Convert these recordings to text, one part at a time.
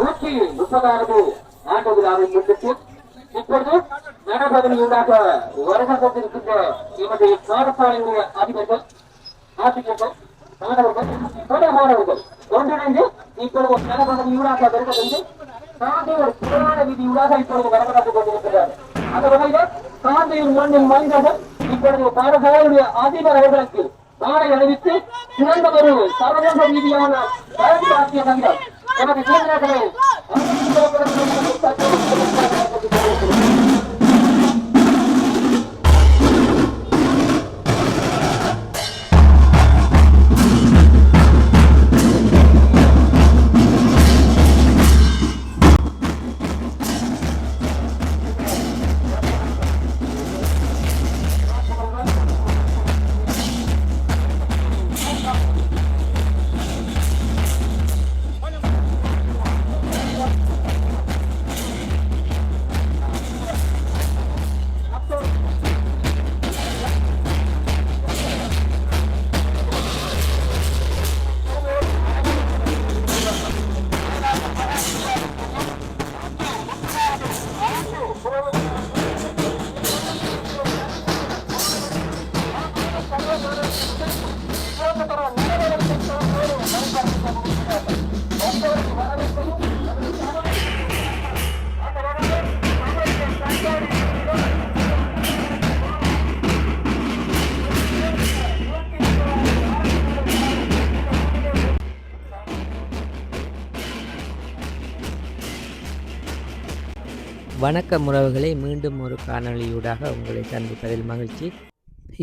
நூற்றி முப்பதாவது ஆண்டு விழாவை முன்னிட்டு இப்பொழுது நடைபெறுவதாக வருகின்ற எமது பாடசாலையுடைய அதிபர்கள் ஆசிரியர்கள் மாணவர்கள் பல மாணவர்கள் ஒன்றிணைந்து இப்பொழுது ஒரு நடைபெறும் ஊடாக வருகிறது சாந்தி ஒரு புராண விதியூடாக இப்பொழுது வரப்பட்டுக் கொண்டிருக்கிறார். அந்த வகையில் சாந்தியின் மண்ணின் மனிதர்கள் இப்பொழுது பாடசாலையுடைய அதிபர் அவர்களுக்கு நாளை அறிவித்து சிறந்த ஒரு சர்வதேச ரீதியான பயன்பாட்டிய தங்கள் நமது இளைஞர்களை வணக்கம் உறவுகளை மீண்டும் ஒரு காணொளியூடாக உங்களை சந்திப்பதில் மகிழ்ச்சி.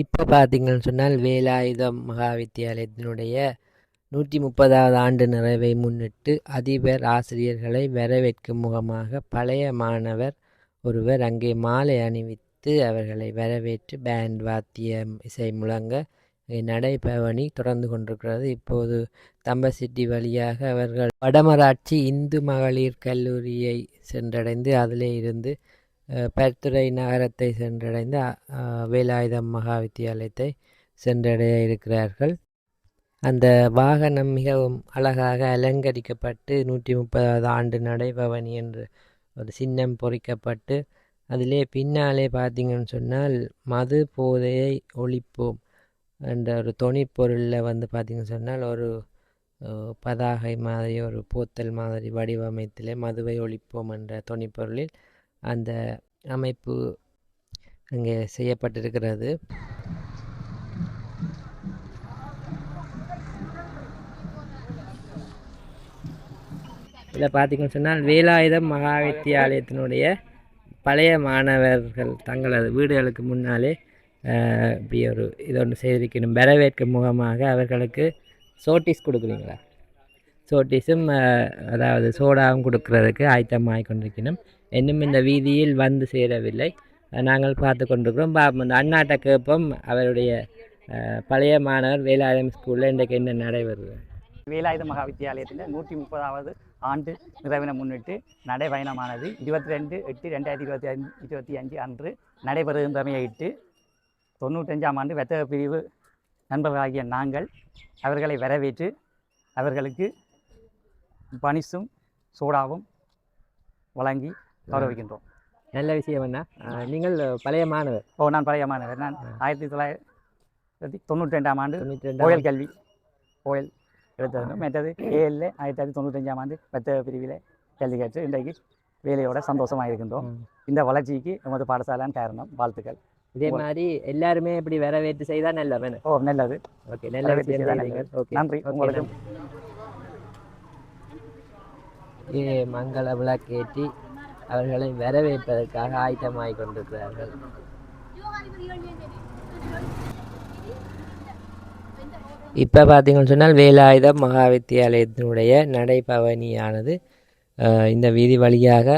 இப்போ பார்த்தீங்கன்னு சொன்னால் வேலாயுதம் மகா வித்தியாலயத்தினுடைய நூற்றி முப்பதாவது ஆண்டு நிறைவை முன்னிட்டு அதிபர் ஆசிரியர்களை வரவேற்கும் முகமாக பழைய மாணவர் ஒருவர் அங்கே மாலை அணிவித்து அவர்களை வரவேற்று பேண்ட் வாத்தியம் இசை முழங்க நடைபவனி தொடர்ந்து கொண்டிருக்கிறது. இப்போது தம்பசிட்டி வழியாக அவர்கள் வடமராட்சி இந்து மகளிர் கல்லூரியை சென்றடைந்து அதிலே இருந்து அஹ், நகரத்தை சென்றடைந்து வேலாயுதம் மகா வித்தியாலயத்தை சென்றடைய இருக்கிறார்கள். அந்த வாகனம் மிகவும் அழகாக அலங்கரிக்கப்பட்டு நூற்றி முப்பதாவது ஆண்டு நடைபவனி என்று ஒரு சின்னம் பொறிக்கப்பட்டு அதிலே பின்னாலே பார்த்தீங்கன்னு சொன்னால் மது போதையை ஒழிப்போம் என்ற ஒரு தொனிப்பொருளில் வந்து பார்த்தீங்கன்னு சொன்னால் ஒரு பதாகை மாதிரி ஒரு போத்தல் மாதிரி வடிவமைத்தில் மதுவை ஒழிப்போம் என்ற தொனிப்பொருளில் அந்த அமைப்பு அங்கே செய்யப்பட்டிருக்கிறது. இதில் பார்த்தீங்கன்னு சொன்னால் வேலாயுதம் மகா வித்தியாலயத்தினுடைய பழைய மாணவர்கள் தங்களது வீடுகளுக்கு முன்னாலே இப்படி ஒரு இது ஒன்று செய்திருக்கணும். வரவேற்கும் முகமாக அவர்களுக்கு சோட்டிஸ் கொடுக்குறீங்களா? சோட்டிஸும் அதாவது சோடாவும் கொடுக்கறதுக்கு ஆயத்தமாகி கொண்டிருக்கணும் இன்னும் இந்த வீதியில் வந்து சேரவில்லை. நாங்கள் பார்த்து கொண்டிருக்கிறோம். பா இந்த அண்ணாட்ட கேட்போம். அவருடைய பழைய மாணவர் வேலாயுதம் ஸ்கூலில் இன்றைக்கு என்ன நடைபெறுது? வேலாயுத மகா வித்தியாலயத்தில் நூற்றி முப்பதாவது ஆண்டு நிறைவினை முன்னிட்டு நடைபயணமானது. இருபத்தி ரெண்டு எட்டு ரெண்டாயிரத்தி இருபத்தி அஞ்சு இருபத்தி அஞ்சு அன்று நடைபெறுகின்றமையிட்டு தொண்ணூற்றஞ்சாம் ஆண்டு வெத்தக பிரிவு நண்பர்களாகிய நாங்கள் அவர்களை வரவேற்று அவர்களுக்கு பனிசும் சோடாவும் வழங்கி கௌரவிக்கின்றோம். நல்ல விஷயம் என்ன நீங்கள் பழைய மாணவர். ஓ நான் பழைய மாணவர். நான் ஆயிரத்தி தொள்ளாயிரத்தி தொண்ணூற்றி ரெண்டாம் ஆண்டு கோயில் கல்வி. கோயில் எடுத்தது மற்றது ஏழில் ஆயிரத்தி தொள்ளாயிரத்தி தொண்ணூத்தஞ்சாம் ஆண்டு பத்த பிரிவில் கல்வி கற்று இன்றைக்கு வேலையோட சந்தோஷமாக இருக்கின்றோம். இந்த வளர்ச்சிக்கு எமது பாடசாலான் காரணம் வாழ்த்துக்கள். இதே மாதிரி எல்லாருமே இப்படி வரவேற்று செய்தால் நல்ல வேணும் ஓ நல்லது. ஓகே நல்ல விஷயம். ஓகே நன்றி. உங்களுக்கு. ஏ மங்கள விளக்கேற்றி அவர்களை வரவேற்பதற்காக ஆயத்தமாகிக் கொண்டிருக்கிறார்கள். இப்போ பார்த்தீங்கன்னு சொன்னால் வேலாயுதம் மகா வித்தியாலயத்தினுடைய நடைபவனியானது இந்த வீதி வழியாக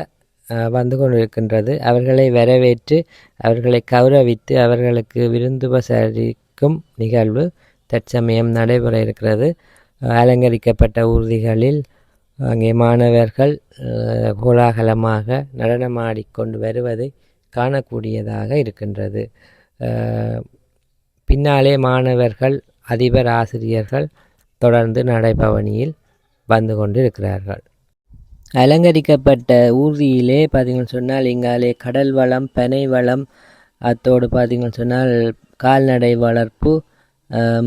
வந்து கொண்டிருக்கின்றது. அவர்களை வரவேற்று அவர்களை கௌரவித்து அவர்களுக்கு விருந்துபசரிக்கும் நிகழ்வு தற்சமயம் நடைபெற இருக்கிறது. அலங்கரிக்கப்பட்ட ஊர்திகளில் அங்கே மாணவர்கள் கோலாகலமாக நடனமாடிக்கொண்டு வருவதை காணக்கூடியதாக இருக்கின்றது. பின்னாலே மாணவர்கள் அதிபர் ஆசிரியர்கள் தொடர்ந்து நடைபவனியில் வந்து கொண்டிருக்கிறார்கள். அலங்கரிக்கப்பட்ட ஊர்தியிலே பார்த்தீங்கன்னு சொன்னால் இங்காலே கடல் வளம் பனை வளம் அத்தோடு பார்த்தீங்கன்னு சொன்னால் கால்நடை வளர்ப்பு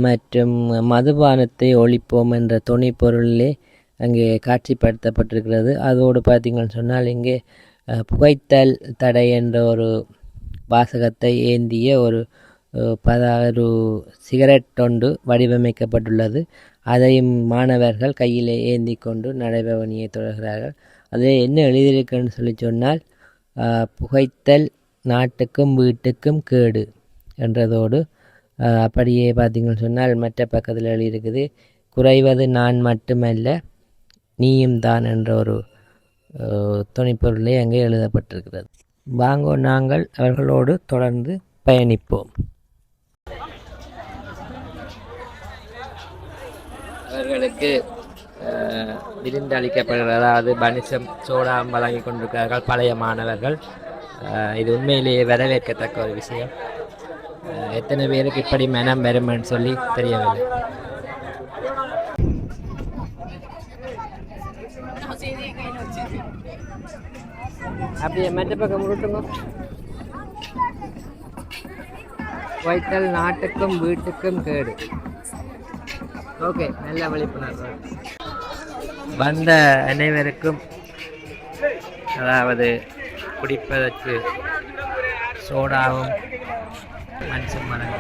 மற்றும் மதுபானத்தை ஒழிப்போம் என்ற துணை பொருளிலே அங்கே காட்சிப்படுத்தப்பட்டிருக்கிறது. அதோடு பார்த்தீங்கன்னு சொன்னால் இங்கே புகைத்தல் தடை என்ற ஒரு வாசகத்தை ஏந்திய ஒரு பத ஒரு சிகரெட் ஒன்று வடிவமைக்கப்பட்டுள்ளது. அதையும் மாணவர்கள் கையிலே ஏந்தி கொண்டு நடைபவனியை தொடர்கிறார்கள். அதில் என்ன எழுதியிருக்குன்னு சொல்லி சொன்னால் புகைத்தல் நாட்டுக்கும் வீட்டுக்கும் கேடு என்றதோடு அப்படியே பார்த்தீங்கன்னு சொன்னால் மற்ற பக்கத்தில் எழுதியிருக்குது குறைவது நான் மட்டுமல்ல நீயும் தான் என்ற ஒரு துணைப்பொருளே அங்கே எழுதப்பட்டிருக்கிறது. வாங்கோ நாங்கள் அவர்களோடு தொடர்ந்து பயணிப்போம். அவர்களுக்கு விருந்து அளிக்கப்படுகிறது அதாவது பனிசம் சோடாம் வழங்கி கொண்டிருக்கிறார்கள் பழைய மாணவர்கள். இது உண்மையிலேயே வரவேற்கத்தக்க ஒரு விஷயம். எத்தனை பேருக்கு இப்படி மனம் வருமென்னு சொல்லி தெரியவில்லை. அப்படியே மற்ற பக்கம் முருட்டுங்க வைத்தல் நாட்டுக்கும் வீட்டுக்கும் கேடு. ஓகே நல்ல விழிப்புணர்வு. வந்த அனைவருக்கும் அதாவது குடிப்பதற்கு சோடாவும் மனுஷன் மரம்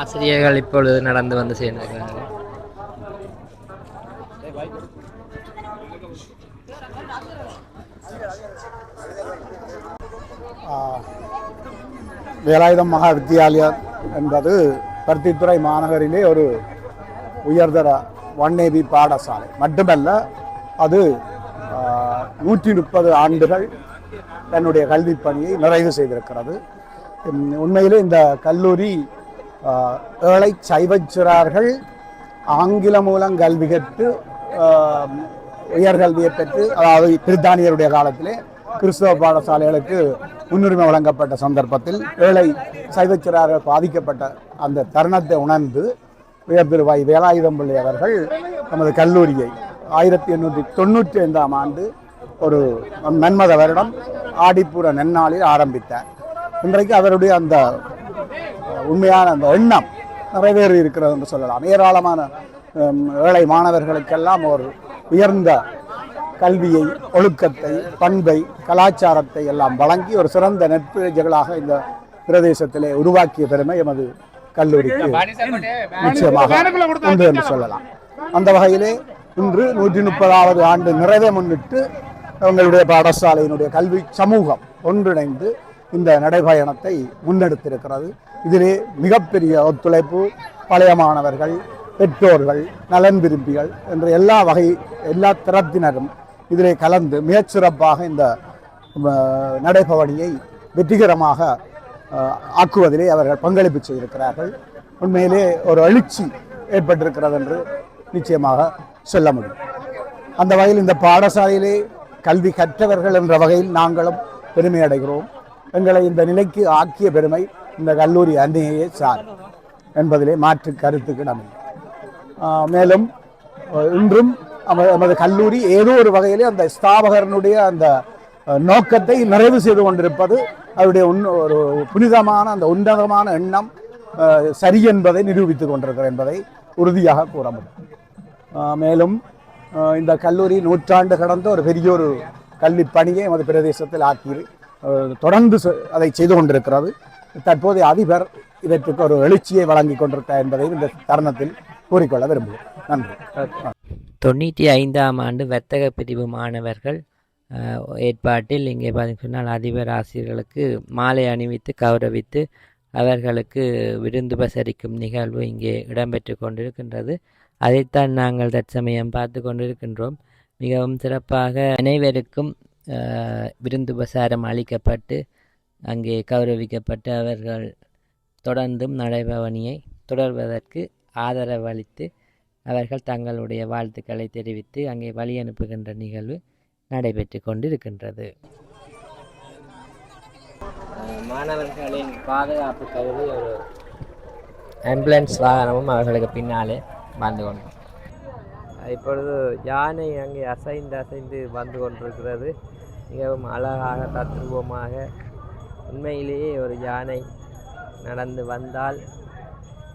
ஆசிரியர்கள் இப்பொழுது நடந்து வந்து சேர்ந்திருக்கிறார்கள். வேலாயுதம் மகா வித்தியாலயா என்பது பருத்தித்துறை மாநகரிலே ஒரு உயர்தர ஒன்னேபி பாடசாலை. மட்டுமல்ல அது நூற்றி முப்பது ஆண்டுகள் தன்னுடைய கல்விப் பணியை நிறைவு செய்திருக்கிறது. உண்மையிலே இந்த கல்லூரி ஏழை சைவச்சிறார்கள் ஆங்கில மூலம் கல்வி கற்று உயர்கல்வியை பெற்று அதாவது பிரித்தானியருடைய காலத்திலே கிறிஸ்தவ பாடசாலைகளுக்கு முன்னுரிமை வழங்கப்பட்ட சந்தர்ப்பத்தில் ஏழை சைவச்சிறார்கள் பாதிக்கப்பட்ட அந்த தருணத்தை உணர்ந்து உயர்திருவாய் வேலாயுதம் பிள்ளை அவர்கள் நமது கல்லூரியை ஆயிரத்தி எண்ணூற்றி தொண்ணூற்றி ஐந்தாம் ஆண்டு ஒரு நன்மத வருடம் ஆடிப்புற நன்னாளில் ஆரம்பித்தார். இன்றைக்கு அவருடைய அந்த உண்மையான அந்த எண்ணம் நிறைவேறி இருக்கிறது என்று சொல்லலாம். ஏராளமான ஏழை மாணவர்களுக்கெல்லாம் ஒரு உயர்ந்த கல்வியை ஒழுக்கத்தை பண்பை கலாச்சாரத்தை எல்லாம் வழங்கி ஒரு சிறந்த நட்புகளாக இந்த பிரதேசத்திலே உருவாக்கிய பெருமை எமது கல்லூரிக்கு நிச்சயமாக உண்டு என்று சொல்லலாம். அந்த வகையிலே இன்று நூற்றி முப்பதாவது ஆண்டு நிறைவை முன்னிட்டு எங்களுடைய பாடசாலையினுடைய கல்வி சமூகம் ஒன்றிணைந்து இந்த நடைபயணத்தை முன்னெடுத்திருக்கிறது. இதிலே மிகப்பெரிய ஒத்துழைப்பு பழைய மாணவர்கள் பெற்றோர்கள் நலன் விரும்பிகள் என்ற எல்லா வகை எல்லா தரத்தினரும் இதிலே கலந்து மிகச்சிறப்பாக இந்த நடைபவணியை நடைபவனியை வெற்றிகரமாக ஆக்குவதிலே அவர்கள் பங்களிப்பு செய்திருக்கிறார்கள். உண்மையிலே ஒரு எழுச்சி ஏற்பட்டிருக்கிறது என்று நிச்சயமாக சொல்ல முடியும். அந்த வகையில் இந்த பாடசாலையிலே கல்வி கற்றவர்கள் என்ற வகையில் நாங்களும் பெருமை அடைகிறோம். எங்களை இந்த நிலைக்கு ஆக்கிய பெருமை இந்த கல்லூரி அன்னையே சார் என்பதிலே மாற்று கருத்துக்கு நம்ம மேலும் இன்றும் நமது கல்லூரி ஏதோ ஒரு வகையிலே அந்த ஸ்தாபகரனுடைய அந்த நோக்கத்தை நிறைவு செய்து கொண்டிருப்பது அவருடைய ஒரு புனிதமான அந்த உன்னதமான எண்ணம் சரி என்பதை நிரூபித்துக் கொண்டிருக்கிறது என்பதை உறுதியாக கூற முடியும். மேலும் இந்த கல்லூரி நூற்றாண்டு கடந்த ஒரு பெரிய ஒரு கல்வி பணியை நமது பிரதேசத்தில் ஆக்கி தொடர்ந்து செ- அதை செய்து கொண்டிருக்கிறது. தற்போதைய அதிபர் இதற்கு ஒரு எழுச்சியை வழங்கி கொண்டிருக்கிறார் என்பதை இந்த தருணத்தில் கூறிக்கொள்ள விரும்புகிறேன் நன்றி. தொண்ணூற்றி ஐந்தாம் ஆண்டு வர்த்தக பிரிவு மாணவர்கள் ஏற்பாட்டில் இங்கே பார்த்தீங்கன்னு சொன்னால் அதிபர் ஆசிரியர்களுக்கு மாலை அணிவித்து கௌரவித்து அவர்களுக்கு விருந்து பசரிக்கும் நிகழ்வு இங்கே இடம்பெற்று கொண்டிருக்கின்றது. அதைத்தான் நாங்கள் தற்சமயம் பார்த்து கொண்டிருக்கின்றோம். மிகவும் சிறப்பாக அனைவருக்கும் விருந்து உபசாரம் அளிக்கப்பட்டு அங்கே கௌரவிக்கப்பட்டு அவர்கள் தொடர்ந்தும் நடைபவனியை தொடர்வதற்கு ஆதரவளித்து அவர்கள் தங்களுடைய வாழ்த்துக்களை தெரிவித்து அங்கே வழி அனுப்புகின்ற நிகழ்வு நடைபெற்று கொண்டிருக்கின்றது. மாணவர்களின் பாதுகாப்பு கருதி ஒரு ஆம்புலன்ஸ் வாகனமும் அவர்களுக்கு பின்னாலே வந்து கொண்டு. இப்பொழுது யானை அங்கே அசைந்து அசைந்து வந்து கொண்டிருக்கிறது. மிகவும் அழகாக தத்ரூபமாக உண்மையிலேயே ஒரு யானை நடந்து வந்தால்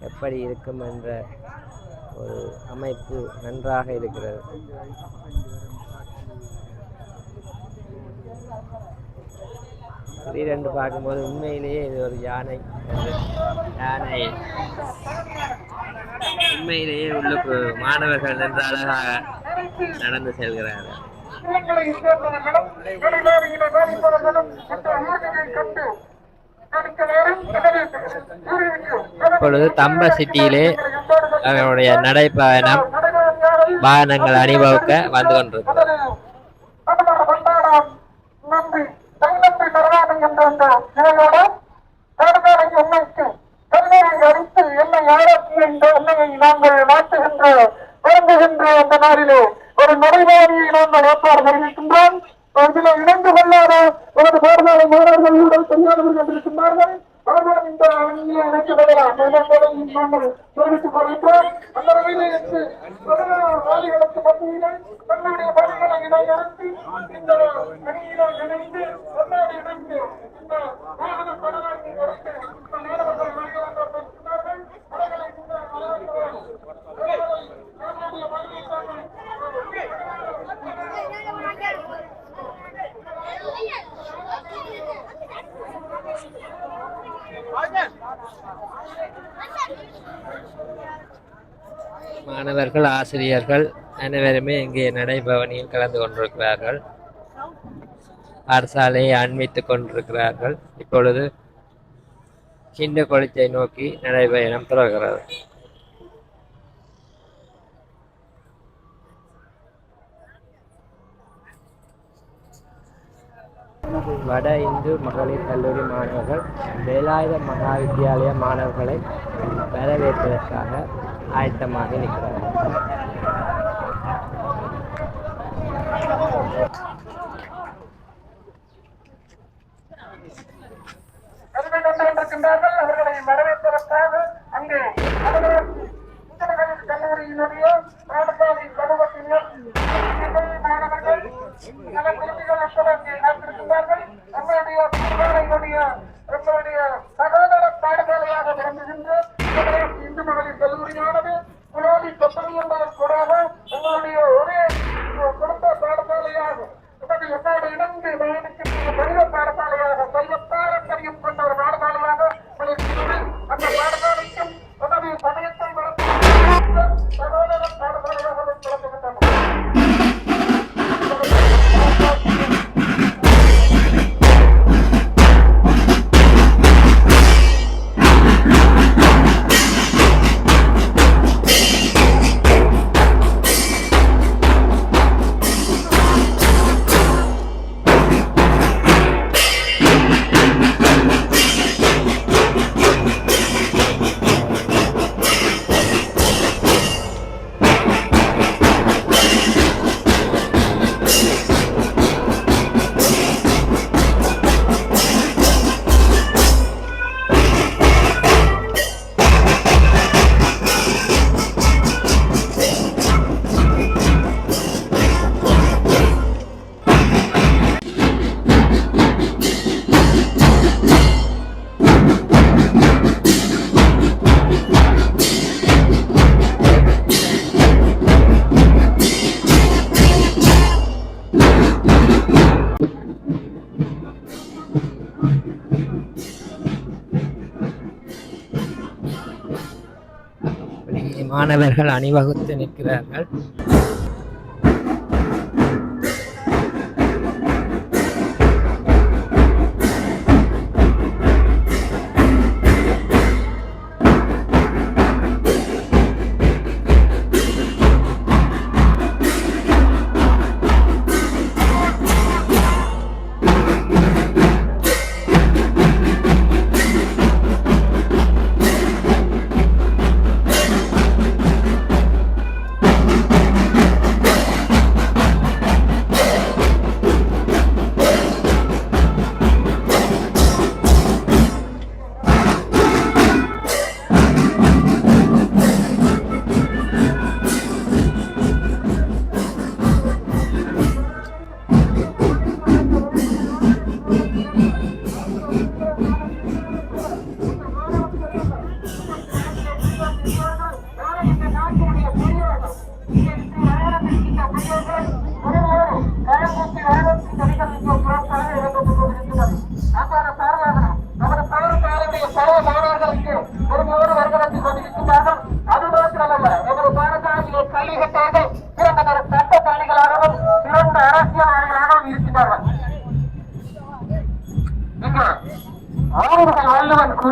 எப்படி இருக்கும் என்ற ஒரு அமைப்பு நன்றாக இருக்கிறது. திடீரென்று பார்க்கும்போது உண்மையிலேயே இது ஒரு யானை யானை. உண்மையிலேயே உள்ளுக்கு மாணவர்கள் என்று அழகாக நடந்து செல்கிறார்கள். இப்பொழுது தம்ப சிட்டியிலே அவனுடைய நடைப்பயணம் வாகனங்கள் அணிவகுக்க வந்து கொண்டிருக்கிறது நன்றி தைலத்தை தரவாது என்ற அந்த நிலையோடு தேர்தலை எண்ணெய்க்கு தண்ணீரை அடித்து என்னை ஆராய்ச்சி என்ற எண்ணெயை நாங்கள் மாற்றுகின்ற வழங்குகின்ற அந்த நாளிலே ஒரு நடைபாதையை நாங்கள் ஏற்பாடு தெரிவிக்கின்றோம் இதில் இணைந்து கொள்ளாத ஒரு தேர்தலை மாணவர்களுடன் தெரியாதவர்கள் இருக்கின்றார்கள் அவர்கள் இந்த அணியிலே இணைத்துக் கொள்ளலாம் என்பதை நாங்கள் தெரிவித்துக் கொள்கின்றோம் அந்த வகையிலே இன்று வாலிகளுக்கு மத்தியிலே தன்னுடைய பணிகளை இடையறுத்து இந்த அணியிலே இணைந்து ஒன்றாக இணைந்து இந்த வாகன பணிகளை இணைத்து இந்த மாணவர்கள் வெளியிடங்கள் பெறுகிறார்கள் அவர்களை இந்த மாணவர்கள் அவர்களை நம்முடைய பணியை மாணவர்கள் ஆசிரியர்கள் அனைவருமே இங்கே நடைபவனியில் கலந்து கொண்டிருக்கிறார்கள். அரசாலையை அண்மித்து கொண்டிருக்கிறார்கள். இப்பொழுது சின்ன குளத்தை நோக்கி நடைபயணம் தொடர்கிறது. வட இந்து மகளிர் கல்லூரி மாணவர்கள் வேலாயுத மகா வித்தியாலய மாணவர்களை வரவேற்பதற்காக ஆயத்தமாக நிற்கிறோம். அவர்களை வரவேற்பதற்காக அங்கே கல்லூரியினுடைய பாடசாலை சமூகத்தினர் மாணவர்கள் பல குருவிகள் உட்பட அங்கே காத்திருக்கின்றார்கள். நம்முடைய மாணவர்கள் அணிவகுத்து நிற்கிறார்கள்.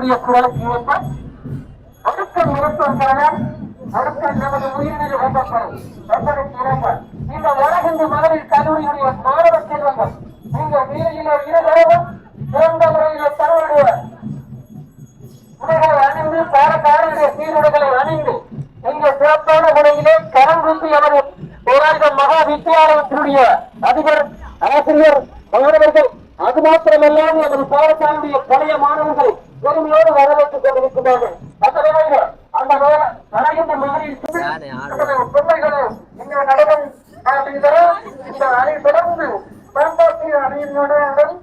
வல்லவன் கூடிய குரலுக்கு ஏற்ப நிறுத்தம் இருப்பதற்காக அடுத்த நமது உயிரினில் ஒன்றப்படும் என்பதற்கு இணங்க இந்த வடகிந்து மகளிர் கல்லூரியுடைய மாணவ செல்வங்கள் நீங்கள் வீதியிலே இருவரும் சிறந்த முறையிலே தன்னுடைய உடைகளை அணிந்து பாடக்காரருடைய சீருடைகளை அணிந்து இங்கே சிறப்பான முறையிலே கரம் கூப்பி எமது போராட்டம் மகா வித்தியாலயத்தினுடைய அதிபர் ஆசிரியர் மாணவர்கள் அது மாத்திரமல்லாது எமது பாடசாலையுடைய பழைய மாணவர்கள் பெருமையோடு வரவேற்றுக் கொண்டிருக்கிறார்கள் வகையில் அந்த வரைகின்ற மகளிர் பிள்ளைகளே இங்கே நடனம் இந்த அணி தொடர்ந்து பயன்பாட்டு அணியினுடன்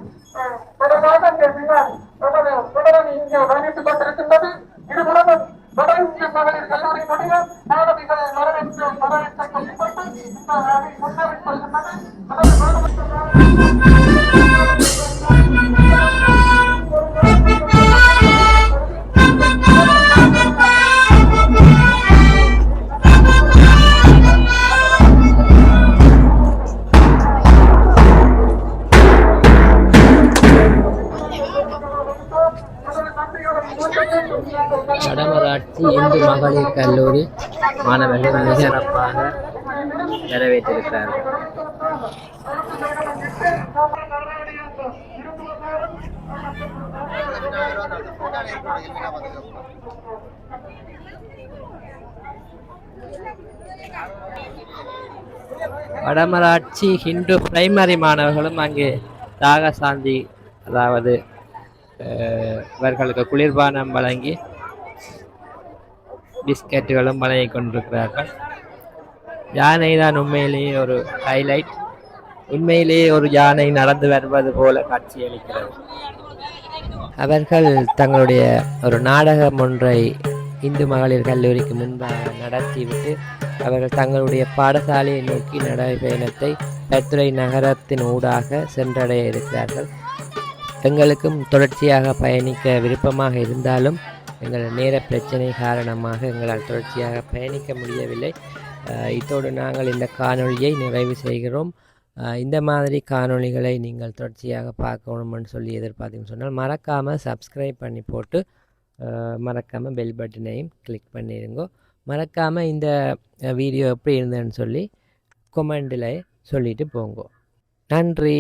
தொடர்பாக இங்கே பின்னால் தொடரன் இங்கே பயணித்துக் கொண்டிருக்கின்றது. இருபுறமும் தொடர்ந்து மகளிர் கல்லூரி முடியும். மாணவிகளை வரவேற்று வரவேற்று கொள்ளப்பட்டு இந்த அணி முன்னேறிக் கொள்கின்றது. மாணவர்கள் மிக சிறப்பாக நிறைவேற்றிருக்கிறார்கள். வடமராட்சி ஹிந்து பிரைமரி மாணவர்களும் அங்கே தாக சாந்தி அதாவது அஹ், இவர்களுக்கு குளிர்பானம் வழங்கி பிஸ்கட்டுகளும் வழங்கி கொண்டிருக்கிறார்கள். யானை தான் உண்மையிலேயே ஒரு ஹைலைட் உண்மையிலேயே ஒரு யானை நடந்து வருவது போல காட்சியளிக்கிறது அவர்கள் தங்களுடைய ஒரு நாடகம் ஒன்றை இந்து மகளிர் கல்லூரிக்கு முன்பாக நடத்திவிட்டு அவர்கள் தங்களுடைய பாடசாலையை நோக்கி நடைபயணத்தை பெத்துறை நகரத்தின் ஊடாக சென்றடைய இருக்கிறார்கள். எங்களுக்கும் தொடர்ச்சியாக பயணிக்க விருப்பமாக இருந்தாலும் எங்கள் நேர பிரச்சனை காரணமாக எங்களால் தொடர்ச்சியாக பயணிக்க முடியவில்லை. இதோடு நாங்கள் இந்த காணொளியை நிறைவு செய்கிறோம். இந்த மாதிரி காணொளிகளை நீங்கள் தொடர்ச்சியாக பார்க்கணும்னு சொல்லி எதிர்பார்த்தீங்கன்னு சொன்னால் மறக்காமல் சப்ஸ்கிரைப் பண்ணி போட்டு மறக்காமல் பெல் பட்டனையும் கிளிக் பண்ணிடுங்க. மறக்காமல் இந்த வீடியோ எப்படி இருந்ததுன்னு சொல்லி கொமெண்டில் சொல்லிட்டு போங்க. நன்றி.